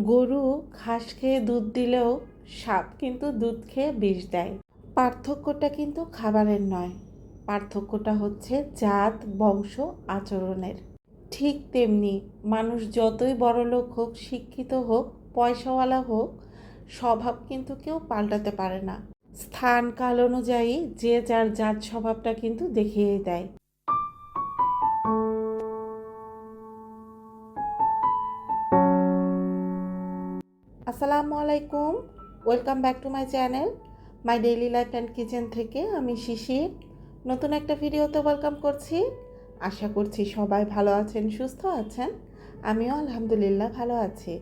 গরু ঘাস খেয়ে দুধ দিলেও সাপ কিন্তু দুধ খেয়ে বিষ দেয়। পার্থক্যটা কিন্তু খাবারের নয়, পার্থক্যটা হচ্ছে জাত, বংশ, আচরণের। ঠিক তেমনি মানুষ যতই বড়লোক হোক, শিক্ষিত হোক, পয়সাওয়ালা হোক, স্বভাব কিন্তু কেউ পাল্টাতে পারে না। স্থান, কাল অনুযায়ী যে যার জাত স্বভাবটা কিন্তু দেখিয়ে দেয়। আসসালামু আলাইকুম। Welcome back to my channel my daily life and kitchen থেকে আমি শিশির নতুন একটা ভিডিওতে ওয়েলকাম করছি। আশা করছি সবাই ভালো আছেন, সুস্থ আছেন। আমিও আলহামদুলিল্লাহ ভালো আছি।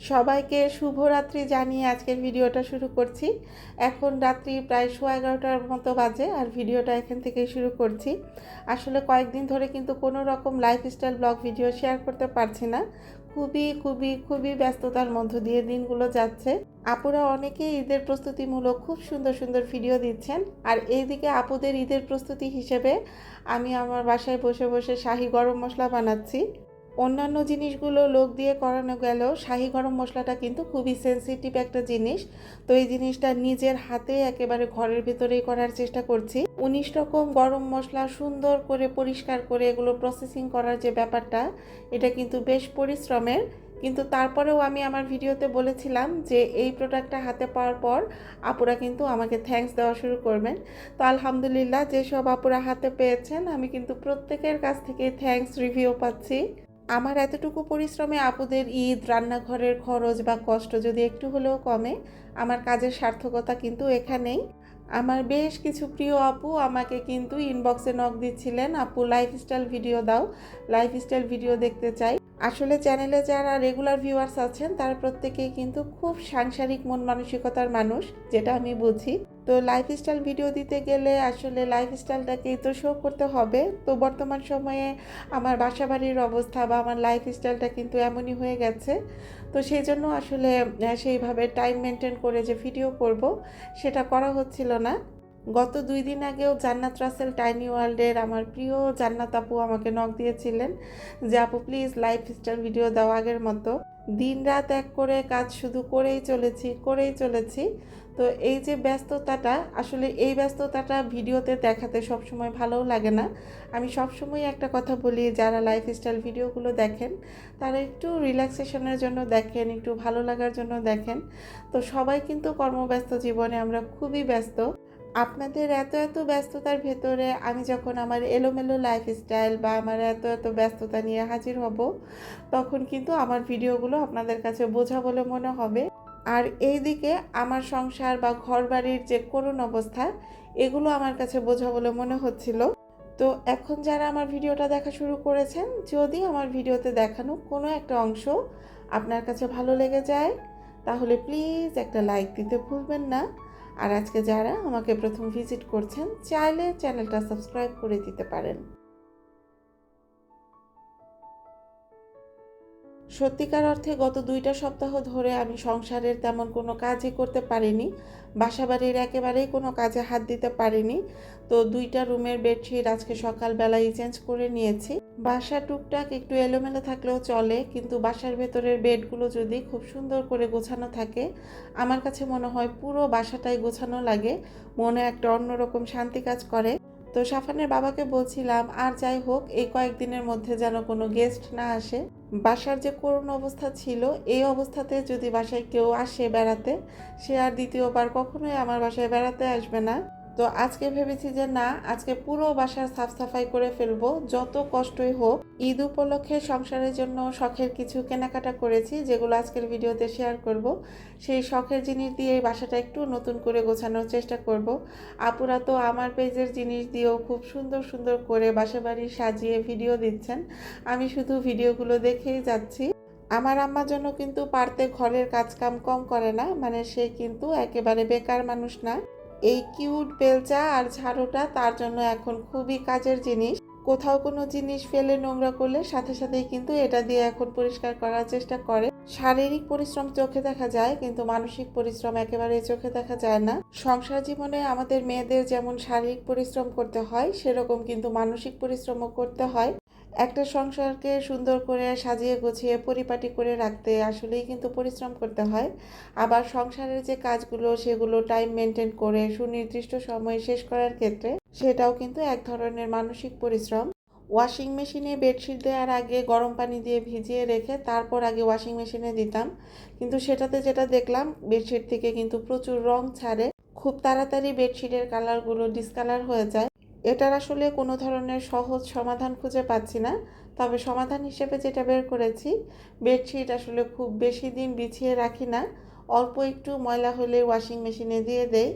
সবাইকে শুভরাত্রি জানিয়ে আজকের ভিডিওটা শুরু করছি। এখন রাত্রি প্রায় সোয়া এগারোটার মতো বাজে আর ভিডিওটা এখান থেকেই শুরু করছি। আসলে কয়েকদিন ধরে কিন্তু কোনো রকম লাইফস্টাইল ব্লগ ভিডিও শেয়ার করতে পারছি না। খুবই খুবই খুবই ব্যস্ততার মধ্য দিয়ে দিনগুলো যাচ্ছে। আপুরা অনেকেই ঈদের প্রস্তুতিমূলক খুব সুন্দর সুন্দর ভিডিও দিচ্ছেন। আর এইদিকে আপুদের ঈদের প্রস্তুতি হিসেবে আমি আমার বাসায় বসে বসে শাহি গরম মশলা বানাচ্ছি। অন্যান্য জিনিসগুলো লোক দিয়ে করানো গেলেও শাহি গরম মশলাটা কিন্তু খুবই সেন্সিটিভ একটা জিনিস। তো এই জিনিসটা নিজের হাতে একেবারে ঘরের ভেতরেই করার চেষ্টা করছি। উনিশ রকম গরম মশলা সুন্দর করে পরিষ্কার করে এগুলো প্রসেসিং করার যে ব্যাপারটা, এটা কিন্তু বেশ পরিশ্রমের। কিন্তু তারপরেও আমি আমার ভিডিওতে বলেছিলাম যে এই প্রোডাক্টটা হাতে পাওয়ার পর আপুরা কিন্তু আমাকে থ্যাঙ্কস দেওয়া শুরু করবেন। তো আলহামদুলিল্লাহ, যেসব আপুরা হাতে পেয়েছেন, আমি কিন্তু প্রত্যেকের কাছ থেকে থ্যাঙ্কস রিভিউ পাচ্ছি। আমার এতটুকু পরিশ্রমে আপুদের ঈদ, রান্নাঘরের খরচ বা কষ্ট যদি একটু হলেও কমে, আমার কাজের সার্থকতা কিন্তু এখানেই। আমার বেশ কিছু প্রিয় আপু আমাকে কিন্তু ইনবক্সে নক দিচ্ছিলেন, আপু লাইফস্টাইল ভিডিও দাও লাইফস্টাইল ভিডিও দেখতে চাই। আসলে চ্যানেলে যারা রেগুলার ভিউয়ার্স আছেন, তারা প্রত্যেকেই কিন্তু খুব সাংসারিক মন মানসিকতার মানুষ, যেটা আমি বুঝি। তো লাইফস্টাইল ভিডিও দিতে গেলে আসলে লাইফস্টাইলটাকেই তো শো করতে হবে। তো বর্তমান সময়ে আমার বাসা বাড়ির অবস্থা বা আমার লাইফস্টাইলটা কিন্তু এমনই হয়ে গেছে। তো সেই জন্য আসলে সেইভাবে টাইম মেনটেন করে যে ভিডিও করব, সেটা করা হচ্ছিল না। গত দুই দিন আগেও জান্নাত রাসেল টাইনি ওয়ার্ল্ডের আমার প্রিয় জান্নাত আপু আমাকে নক দিয়েছিলেন যে, আপু প্লিজ লাইফ স্টাইল ভিডিও দাও আগের মতো। দিন রাত এক করে কাজ শুধু করেই চলেছি করেই চলেছি। তো এই যে ব্যস্ততাটা, আসলে এই ব্যস্ততাটা ভিডিওতে দেখাতে সবসময় ভালোও লাগে না। আমি সবসময় একটা কথা বলি, যারা লাইফস্টাইল ভিডিওগুলো দেখেন, তারা একটু রিল্যাক্সেশনের জন্য দেখেন, একটু ভালো লাগার জন্য দেখেন। তো সবাই কিন্তু কর্মব্যস্ত জীবনে আমরা খুবই ব্যস্ত। আপনাদের এত এত ব্যস্ততার ভেতরে আমি যখন আমার এলোমেলো লাইফস্টাইল বা আমার এত এত ব্যস্ততা নিয়ে হাজির হব, তখন কিন্তু আমার ভিডিওগুলো আপনাদের কাছে বোঝা বলে মনে হবে। আর এইদিকে আমার সংসার বা ঘরবাড়ির যে করুণ অবস্থা, এগুলো আমার কাছে বোঝা বলে মনে হচ্ছিল। তো এখন যারা আমার ভিডিওটা দেখা শুরু করেছেন, যদি আমার ভিডিওতে দেখানো কোনো একটা অংশ আপনার কাছে ভালো লেগে যায়, তাহলে প্লিজ একটা লাইক দিতে ভুলবেন না। আর আজকে যারা আমাকে প্রথম ভিজিট করছেন চাইলে চ্যানেলটা সাবস্ক্রাইব করে দিতে পারেন। সত্যিকার অর্থে গত দুইটা সপ্তাহ ধরে আমি সংসারের তেমন কোনো কাজই করতে পারিনি। বাসাবাড়ির একেবারেই কোনো কাজে হাত দিতে পারিনি। তো দুইটা রুমের বেডশিট আজকে সকালবেলায় চেঞ্জ করে নিয়েছি। বাসা টুকটাক একটু এলোমেলো থাকলেও চলে, কিন্তু বাসার ভেতরের বেডগুলো যদি খুব সুন্দর করে গোছানো থাকে, আমার কাছে মনে হয় পুরো বাসাটাই গোছানো লাগে। মনে একটা অন্যরকম শান্তি কাজ করে। তো সাফানের বাবাকে বলছিলাম, আর যাই হোক, এই কয়েকদিনের মধ্যে যেন কোনো গেস্ট না আসে। বাসার যে করুণ অবস্থা ছিল, এই অবস্থাতে যদি বাসায় কেউ আসে বেড়াতে, সে আর দ্বিতীয়বার কখনোই আমার বাসায় বেড়াতে আসবে না। তো আজকে ভেবেছি যে না, আজকে পুরো বাসার সাফ সাফাই করে ফেলব। যত কষ্টই হোক, ঈদ উপলক্ষে সংসারের জন্য শখের কিছু কেনাকাটা করেছি, যেগুলো আজকের ভিডিওতে শেয়ার করব। সেই শখের জিনিস দিয়ে এই বাসাটা একটু নতুন করে গোছানোর চেষ্টা করব। আপুরা তো আমার পেজের জিনিস দিয়েও খুব সুন্দর সুন্দর করে বাসা বাড়ি সাজিয়ে ভিডিও দিচ্ছেন। আমি শুধু ভিডিওগুলো দেখেই যাচ্ছি। আমার আম্মার জন্য কিন্তু পারতে ঘরের কাজকাম কম করে না মানে সে কিন্তু একেবারে বেকার মানুষ না। এই কিউট বেলচা আর ঝাড়ুটা তার জন্য এখন খুবই কাজের জিনিস। কোথাও কোনো জিনিস ফেলে নোংরা করলে সাথে সাথেই কিন্তু এটা দিয়ে এখন পরিষ্কার করার চেষ্টা করে। শারীরিক পরিশ্রম চোখে দেখা যায়, কিন্তু মানসিক পরিশ্রম একেবারে চোখে দেখা যায় না। সংসার জীবনে আমাদের মেয়েদের যেমন শারীরিক পরিশ্রম করতে হয়, সেরকম কিন্তু মানসিক পরিশ্রমও করতে হয়। একটা সংসারকে সুন্দর করে সাজিয়ে গুছিয়ে পরিপাটি করে রাখতে আসলেই কিন্তু পরিশ্রম করতে হয়। আবার সংসারের যে কাজগুলো, সেগুলো টাইম মেনটেন করে সুনির্দিষ্ট সময়ে শেষ করার ক্ষেত্রে সেটাও কিন্তু এক ধরনের মানসিক পরিশ্রম। ওয়াশিং মেশিনে বেডশিট দেওয়ার আগে গরম পানি দিয়ে ভিজিয়ে রেখে তারপর আগে ওয়াশিং মেশিনে দিতাম। কিন্তু সেটাতে যেটা দেখলাম বেডশিট থেকে কিন্তু প্রচুর রং ছাড়ে। খুব তাড়াতাড়ি বেডশিটের কালারগুলো ডিসকালার হয়ে যায়। এটার আসলে কোনো ধরনের সহজ সমাধান খুঁজে পাচ্ছি না। তবে সমাধান হিসেবে যেটা বের করেছি, বেডশিট আসলে খুব বেশি দিন বিছিয়ে রাখি না। অল্প একটু ময়লা হলে ওয়াশিং মেশিনে দিয়ে দেই।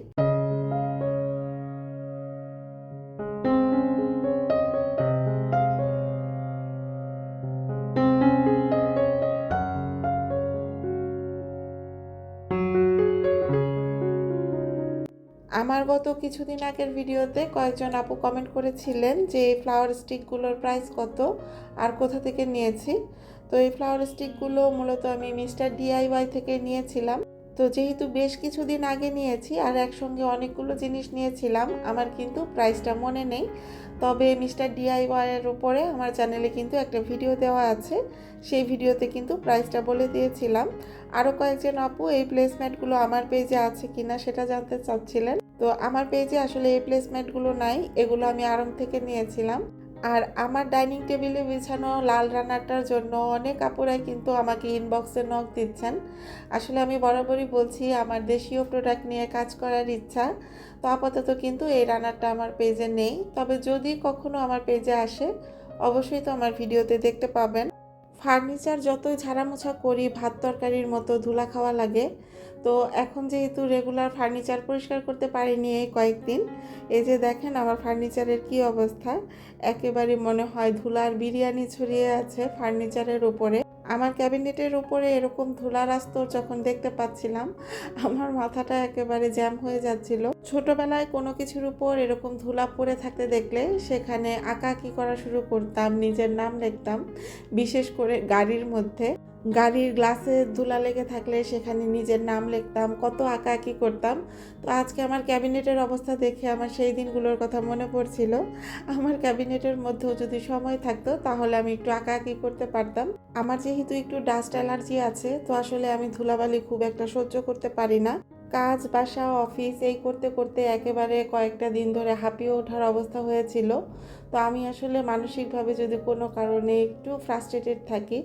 আমার গত কিছুদিন আগের ভিডিওতে কয়েকজন আপু কমেন্ট করেছিলেন যে এই ফ্লাওয়ার স্টিকগুলোর প্রাইস কত আর কোথা থেকে নিয়েছি। তো এই ফ্লাওয়ার স্টিকগুলো মূলত আমি মিস্টার ডিআইওয়াই থেকে নিয়েছিলাম। তো যেহেতু বেশ কিছুদিন আগে নিয়েছি আর একসঙ্গে অনেকগুলো জিনিস নিয়েছিলাম, আমার কিন্তু প্রাইসটা মনে নেই। তবে মিস্টার ডিআইওয়াইয়ের উপরে আমার চ্যানেলে কিন্তু একটা ভিডিও দেওয়া আছে। সেই ভিডিওতে কিন্তু প্রাইসটা বলে দিয়েছিলাম। আরও কয়েকজন আপু এই প্লেসমেন্টগুলো আমার পেজে আছে কিনা সেটা জানতে চাচ্ছিলেন। তো আমার পেজে আসলে এই প্লেসমেন্টগুলো নাই, এগুলো আমি আরং থেকে নিয়েছিলাম। আর আমার ডাইনিং টেবিলে বিছানো লাল রান্নাটার জন্য অনেক আপুরাই কিন্তু আমাকে ইনবক্সে নখ দিচ্ছেন। আসলে আমি বরাবরই বলছি, আমার দেশীয় প্রোডাক্ট নিয়ে কাজ করার ইচ্ছা। তো আপাতত কিন্তু এই রান্নাটা আমার পেজে নেই। তবে যদি কখনো আমার পেজে আসে, অবশ্যই তো আমার ভিডিওতে দেখতে পাবেন। ফার্নিচার যতই ঝাড়ামোছা করি, ভাত তরকারির মতো ধুলা খাওয়া লাগে। তো এখন যেহেতু রেগুলার ফার্নিচার পরিষ্কার করতে পারিনি এই কয়েকদিন, এই যে দেখেন আমার ফার্নিচারের কি অবস্থা। একেবারে মনে হয় ধুলার বিরিয়ানি ছড়িয়ে আছে ফার্নিচারের উপরে। আমার ক্যাবিনেটের উপরে এরকম ধুলার আস্তর যখন দেখতে পাচ্ছিলাম, আমার মাথাটা একেবারে জ্যাম হয়ে যাচ্ছিল। ছোটবেলায় কোনো কিছুর উপর এরকম ধুলা পড়ে থাকতে দেখলে সেখানে আঁকা আঁকাআঁকি করা শুরু করতাম, নিজের নাম লিখতাম, বিশেষ করে গাড়ির মধ্যে। গাড়ির গ্লাসে ধুলা লেগে থাকলে সেখানে নিজের নাম লিখতাম, কত আঁকাআঁকি করতাম। তো আজকে আমার ক্যাবিনেটের অবস্থা দেখে আমার সেই দিনগুলোর কথা মনে পড়ছিল। আমার ক্যাবিনেটের মধ্যেও যদি সময় থাকতো, তাহলে আমি একটু আঁকাআঁকি করতে পারতাম। আমার যেহেতু একটু ডাস্ট অ্যালার্জি আছে, তো আসলে আমি ধুলাবালি খুব একটা সহ্য করতে পারি না। কাজ, বাসা, অফিস, এই করতে করতে একেবারে কয়েকটা দিন ধরে হাঁপিয়ে ওঠার অবস্থা হয়েছিল। তো আমি আসলে মানসিকভাবে যদি কোনো কারণে একটু ফ্রাস্ট্রেটেড থাকি,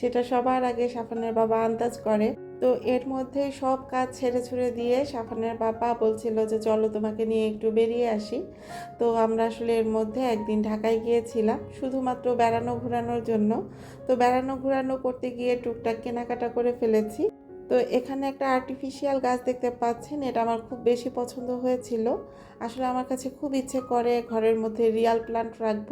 সেটা সবার আগে সাফানের বাবা আন্দাজ করে। তো এর মধ্যে সব কাজ ছেড়ে ছুড়ে দিয়ে সাফানের বাবা বলছিল যে, চলো তোমাকে নিয়ে একটু বেরিয়ে আসি। তো আমরা আসলে এর মধ্যে একদিন ঢাকায় গিয়েছিলাম, শুধুমাত্র বেড়ানো ঘোরানোর জন্য। তো বেড়ানো ঘোরানো করতে গিয়ে টুকটাক কেনাকাটা করে ফেলেছি। তো এখানে একটা আর্টিফিশিয়াল গাছ দেখতে পাচ্ছেন, এটা আমার খুব বেশি পছন্দ হয়েছিল। আসলে আমার কাছে খুব ইচ্ছে করে ঘরের মধ্যে রিয়াল প্লান্ট রাখব,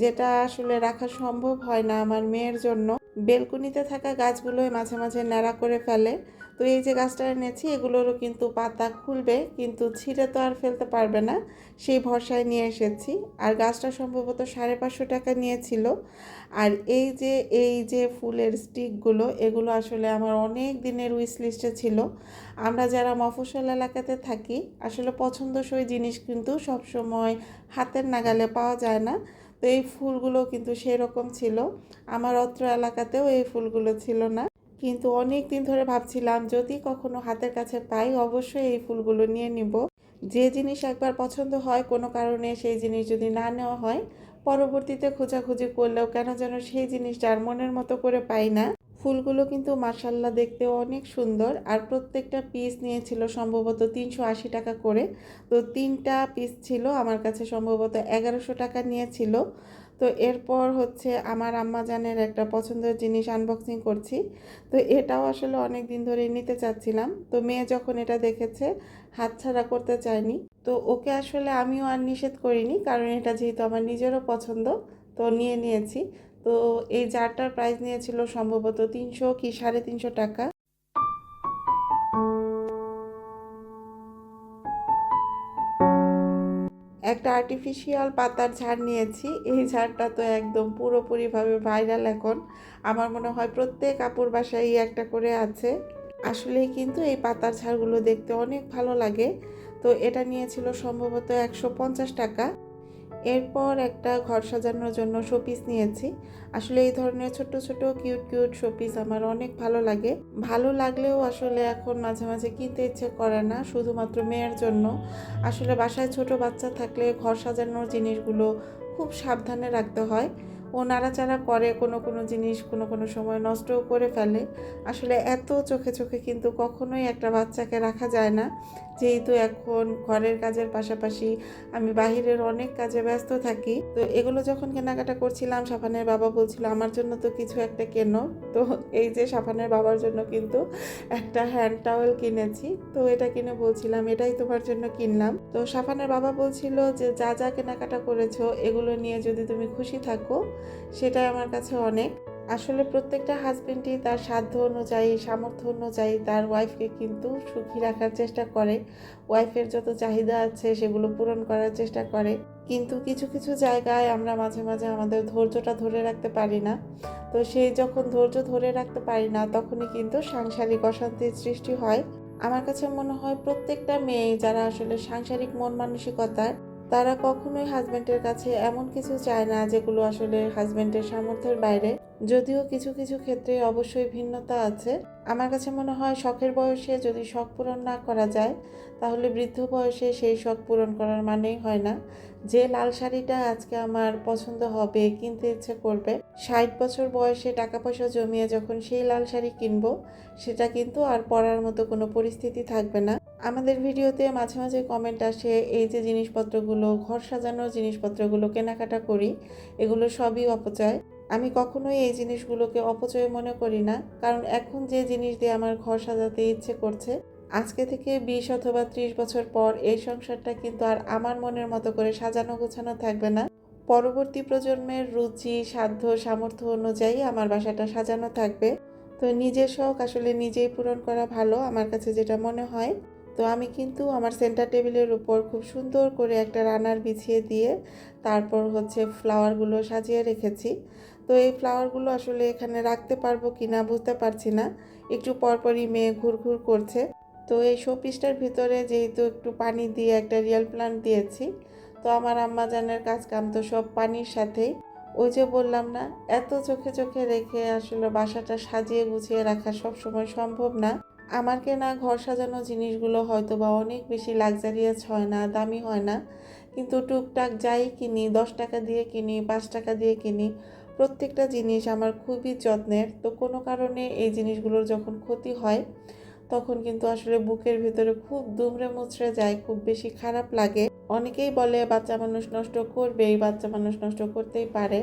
যেটা আসলে রাখা সম্ভব হয় না আমার মেয়ের জন্য। বেলকুনিতে থাকা গাছগুলোই মাঝে মাঝে ন্যাড়া করে ফেলে। তো এই যে গাছটা এনেছি, এগুলোরও কিন্তু পাতা খুলবে, কিন্তু ছিঁড়ে তো আর ফেলতে পারবে না। সেই ভরসায় নিয়ে এসেছি। আর গাছটা সম্ভবত সাড়ে পাঁচশো টাকা নিয়েছিল। আর এই যে এই যে ফুলের স্টিকগুলো, এগুলো আসলে আমার অনেক দিনের উইস লিস্টে ছিল। আমরা যারা মফস্বল এলাকাতে থাকি, আসলে পছন্দসই জিনিস কিন্তু সবসময় হাতের নাগালে পাওয়া যায় না। তো এই ফুলগুলো কিন্তু সেরকম ছিল। আমার অত্র এলাকাতেও এই ফুলগুলো ছিল না। কিন্তু অনেক দিন ধরে ভাবছিলাম, যদি কখনো হাতের কাছে পাই, অবশ্যই এই ফুলগুলো নিয়ে নিব। যে জিনিস একবার পছন্দ হয়, কোনো কারণে সেই জিনিস যদি না নেওয়া হয়, পরবর্তীতে খোঁজাখুঁজি করলেও কেন যেন সেই জিনিসটা আর মনের মতো করে পাই না। ফুলগুলো কিন্তু মার্শাল্লাহ দেখতে অনেক সুন্দর। আর প্রত্যেকটা পিস নিয়েছিল সম্ভবত তিনশো আশি টাকা করে। তো তিনটা পিস ছিল, আমার কাছে সম্ভবত এগারোশো টাকা নিয়েছিল। তো এরপর হচ্ছে আমার আম্মাজানের একটা পছন্দের জিনিস আনবক্সিং করছি। তো এটাও আসলে অনেক দিন ধরে নিতে চাচ্ছিলাম। তো মেয়ে যখন এটা দেখেছে, হাতছাড়া করতে চায়নি। তো ওকে আসলে আমিও আর নিষেধ করিনি, কারণ এটা যেহেতু আমার নিজেরও পছন্দ, তো নিয়ে নিয়েছি। তো এই জারটার প্রাইস নিয়েছিল সম্ভবত তিনশো কি সাড়ে তিনশো টাকা। একটা আর্টিফিশিয়াল পাতার ঝাড় নিয়েছি, এই ঝাড়টা তো একদম পুরোপুরিভাবে ভাইরাল এখন। আমার মনে হয় প্রত্যেক কাপড় বাসায় একটা করে আছে। আসলেই কিন্তু এই পাতার ঝাড়গুলো দেখতে অনেক ভালো লাগে। তো এটা নিয়েছিল সম্ভবত একশো পঞ্চাশ টাকা। এরপর একটা ঘর সাজানোর জন্য শোপিস নিয়েছি। আসলে এই ধরনের ছোট ছোট কিউট কিউট শোপিস আমার অনেক ভালো লাগে। ভালো লাগলেও আসলে এখন মাঝে মাঝে কিনতে ইচ্ছে করে না, শুধুমাত্র মেয়ের জন্য। আসলে বাসায় ছোট বাচ্চা থাকলে ঘর সাজানোর জিনিসগুলো খুব সাবধানে রাখতে হয়। ও নাড়াচাড়া করে কোনো কোনো জিনিস কোনো কোনো সময় নষ্টও করে ফেলে। আসলে এত চোখে চোখে কিন্তু কখনোই একটা বাচ্চাকে রাখা যায় না। যেহেতু এখন ঘরের কাজের পাশাপাশি আমি বাহিরের অনেক কাজে ব্যস্ত থাকি, তো এগুলো যখন কেনাকাটা করছিলাম, সাফানের বাবা বলছিল, আমার জন্য তো কিছু একটা কেনো। তো এই যে সাফানের বাবার জন্য কিন্তু একটা হ্যান্ড টাওয়েল কিনেছি, তো এটা কিনে বলছিলাম, এটাই তোমার জন্য কিনলাম। তো সাফানের বাবা বলছিল যে, যা যা কেনাকাটা করেছ, এগুলো নিয়ে যদি তুমি খুশি থাকো, সেটাই আমার কাছে অনেক। আসলে প্রত্যেকটা হাজবেন্ডই তার সাধ্য অনুযায়ী, সামর্থ্য অনুযায়ী তার ওয়াইফকে কিন্তু সুখী রাখার চেষ্টা করে। ওয়াইফের যত চাহিদা আছে সেগুলো পূরণ করার চেষ্টা করে। কিন্তু কিছু কিছু জায়গায় আমরা মাঝে মাঝে আমাদের ধৈর্যটা ধরে রাখতে পারি না। তো সেই যখন ধৈর্য ধরে রাখতে পারি না, তখনই কিন্তু সাংসারিক অশান্তির সৃষ্টি হয়। আমার কাছে মনে হয় প্রত্যেকটা মেয়ে যারা আসলে সাংসারিক মন মানসিকতার, তারা কখনোই হাজব্যান্ডের কাছে এমন কিছু চায় না যেগুলো আসলে হাজব্যান্ডের সামর্থ্যের বাইরে যদিও কিছু কিছু ক্ষেত্রে অবশ্যই ভিন্নতা আছে। আমার কাছে মনে হয় শখের বয়সে যদি শখ পূরণ না করা যায়, তাহলে বৃদ্ধ বয়সে সেই শখ পূরণ করার মানেই হয় না। যে লাল শাড়িটা আজকে আমার পছন্দ হবে, কিনতে ইচ্ছে করবে, ষাট বছর বয়সে টাকা পয়সা জমিয়ে যখন সেই লাল শাড়ি কিনবো, সেটা কিন্তু আর পরার মতো কোনো পরিস্থিতি থাকবে না। আমাদের ভিডিওতে মাঝে মাঝে কমেন্ট আসে, এই যে জিনিসপত্রগুলো, ঘর সাজানোর জিনিসপত্রগুলো, কেনাকাটা করি, এগুলো সবই অপচয়। আমি কখনোই এই জিনিসগুলোকে অপচয় মনে করি না, কারণ এখন যে জিনিস দিয়ে আমার ঘর সাজাতে ইচ্ছে করছে, আজকে থেকে বিশ অথবা ত্রিশ বছর পর এই সংসারটা কিন্তু আর আমার মনের মতো করে সাজানো গোছানো থাকবে না। পরবর্তী প্রজন্মের রুচি, সাধ্য, সামর্থ্য অনুযায়ী আমার বাসাটা সাজানো থাকবে। তো নিজের শখ আসলে নিজেই পূরণ করা ভালো আমার কাছে যেটা মনে হয়। তো আমি কিন্তু আমার সেন্টার টেবিলের উপর খুব সুন্দর করে একটা রানার বিছিয়ে দিয়ে তারপর হচ্ছে ফ্লাওয়ারগুলো সাজিয়ে রেখেছি। তো এই ফ্লাওয়ারগুলো আসলে এখানে রাখতে পারব কি না বুঝতে পারছি না। একটু পরপরই মেয়ে ঘুরঘুর করছে। তো এই শোপিসটার ভিতরে যেহেতু একটু পানি দিয়ে একটা রিয়েল প্লান্ট দিয়েছি, তো আমার আম্মা জানের কাজ কাম তো সব পানির সাথেই। ওই যে বললাম না, এত চোখে চোখে রেখে আসলে বাসাটা সাজিয়ে গুছিয়ে রাখা সব সময় সম্ভব না। আমার কেনা ঘর সাজানো জিনিসগুলো হয়তো বা অনেক বেশি লাক্সারিয়াস হয় না, দামি হয় না। কিন্তু টুকটাক যাই কিনি, দশ টাকা দিয়ে কিনি, পাঁচ টাকা দিয়ে কিনি প্রত্যেকটা জিনিস আমার খুবই যত্নের। তো কোনো কারণে এই জিনিসগুলোর যখন ক্ষতি হয়, তখন কিন্তু আসলে বুকের ভিতরে খুব দুমড়ে মুচড়ে যায়, খুব বেশি খারাপ লাগে। অনেকেই বলে বাচ্চা মানুষ নষ্ট করবে এই বাচ্চা মানুষ নষ্ট করতেই পারে।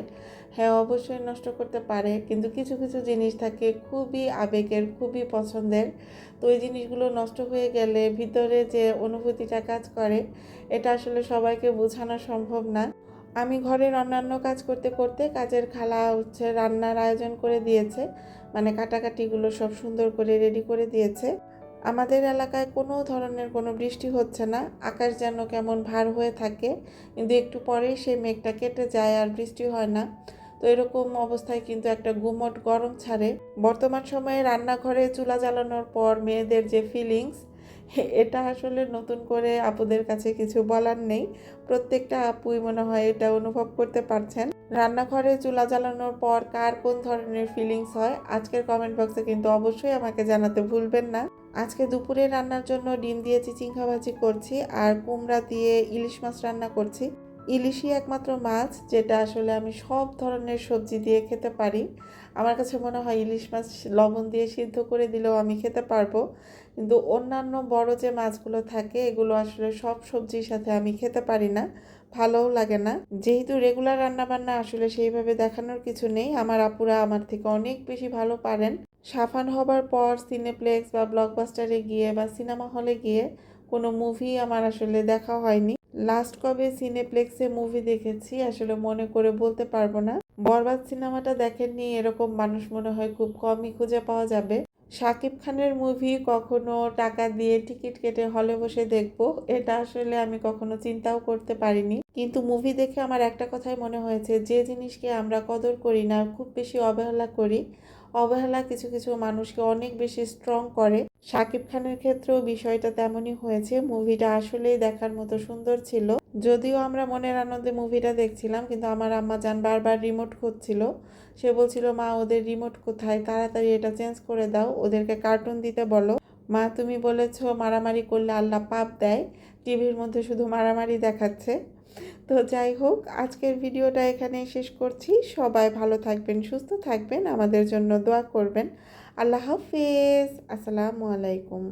হ্যাঁ অবশ্যই নষ্ট করতে পারে, কিন্তু কিছু কিছু জিনিস থাকে খুবই আবেগের, খুবই পছন্দের। তো ওই জিনিসগুলো নষ্ট হয়ে গেলে ভিতরে যে অনুভূতিটা কাজ করে, এটা আসলে সবাইকে বোঝানো সম্ভব না। আমি ঘরের অন্যান্য কাজ করতে করতে কাজের খালা হচ্ছে রান্নার আয়োজন করে দিয়েছে মানে কাটাকাটিগুলো সব সুন্দর করে রেডি করে দিয়েছে। আমাদের এলাকায় কোনো ধরনের কোনো বৃষ্টি হচ্ছে না, আকাশ যেন কেমন ভার হয়ে থাকে, কিন্তু একটু পরেই সেই মেঘটা কেটে যায় আর বৃষ্টি হয় না। তো এরকম অবস্থায় কিন্তু একটা গুমট গরম ছাড়ে। বর্তমান সময়ে রান্নাঘরে চুলা জ্বালানোর পর মেয়েদের যে ফিলিংস এটা আসলে নতুন করে আপুদের কাছে কিছু বলার নেই। প্রত্যেকটা আপুই মনে হয় এটা অনুভব করতে পারছেন। রান্নাঘরে চুলা জ্বালানোর পর কার কোন ধরনের ফিলিংস হয়, আজকের কমেন্ট বক্সে কিন্তু অবশ্যই আমাকে জানাতে ভুলবেন না। আজকে দুপুরে রান্নার জন্য ডিম দিয়ে চিচিংখা ভাজি করছি আর কুমড়া দিয়ে ইলিশ মাছ রান্না করছি। ইলিশই একমাত্র মাছ যেটা আসলে আমি সব ধরনের সবজি দিয়ে খেতে পারি। আমার কাছে মনে হয় ইলিশ মাছ লবণ দিয়ে সিদ্ধ করে দিলেও আমি খেতে পারব। কিন্তু অন্যান্য বড় যে মাছগুলো থাকে, এগুলো আসলে সব সবজির সাথে আমি খেতে পারি না, ভালোও লাগে না। যেহেতু রেগুলার রান্নাবান্না আসলে সেইভাবে দেখানোর কিছু নেই, আমার আপুরা আমার থেকে অনেক বেশি ভালো পারেন। সাফান হবার পর সিনেপ্লেক্স বা ব্লকবাস্টারে গিয়ে বা সিনেমা হলে গিয়ে কোনো মুভি আমার আসলে দেখা হয়নি। লাস্ট কবে সিনেপ্লেক্সে মুভি দেখেছি, আসলে মনে করে বলতে পারব না। বরবাদ সিনেমাটা দেখেননি, এরকম মানুষ মনে হয় খুব কমই খুঁজে পাওয়া যাবে। শাকিব খানের মুভি কখনো টাকা দিয়ে টিকিট কেটে হলে বসে দেখব, এটা আসলে আমি কখনো চিন্তাও করতে পারিনি। কিন্তু মুভি দেখে আমার একটা কথাই মনে হয়েছে, যে জিনিসকে আমরা কদর করি না, খুব বেশি অবহেলা করি অবহেলা কিছু কিছু মানুষকে অনেক বেশি স্ট্রং করে। শাকিব খানের ক্ষেত্রেও বিষয়টা তেমনই হয়েছে। মুভিটা আসলেই দেখার মতো সুন্দর ছিল। যদিও আমরা মনের আনন্দে মুভিটা দেখছিলাম, কিন্তু আমার আম্মা যান বারবার রিমোট খুঁজছিল। সে বলছিল, মা, ওদের রিমোট কোথায়? তাড়াতাড়ি এটা চেঞ্জ করে দাও, ওদেরকে কার্টুন দিতে বলো। মা, তুমি বলেছ মারামারি করলে আল্লাহ পাপ দেয়। টিভির মধ্যে শুধু মারামারি দেখাচ্ছে। তো যাই হোক, আজকের ভিডিওটা এখানে শেষ করছি। সবাই ভালো থাকবেন, সুস্থ থাকবেন, আমাদের জন্য দোয়া করবেন। আল্লাহ হাফিজ। আসসালামু আলাইকুম।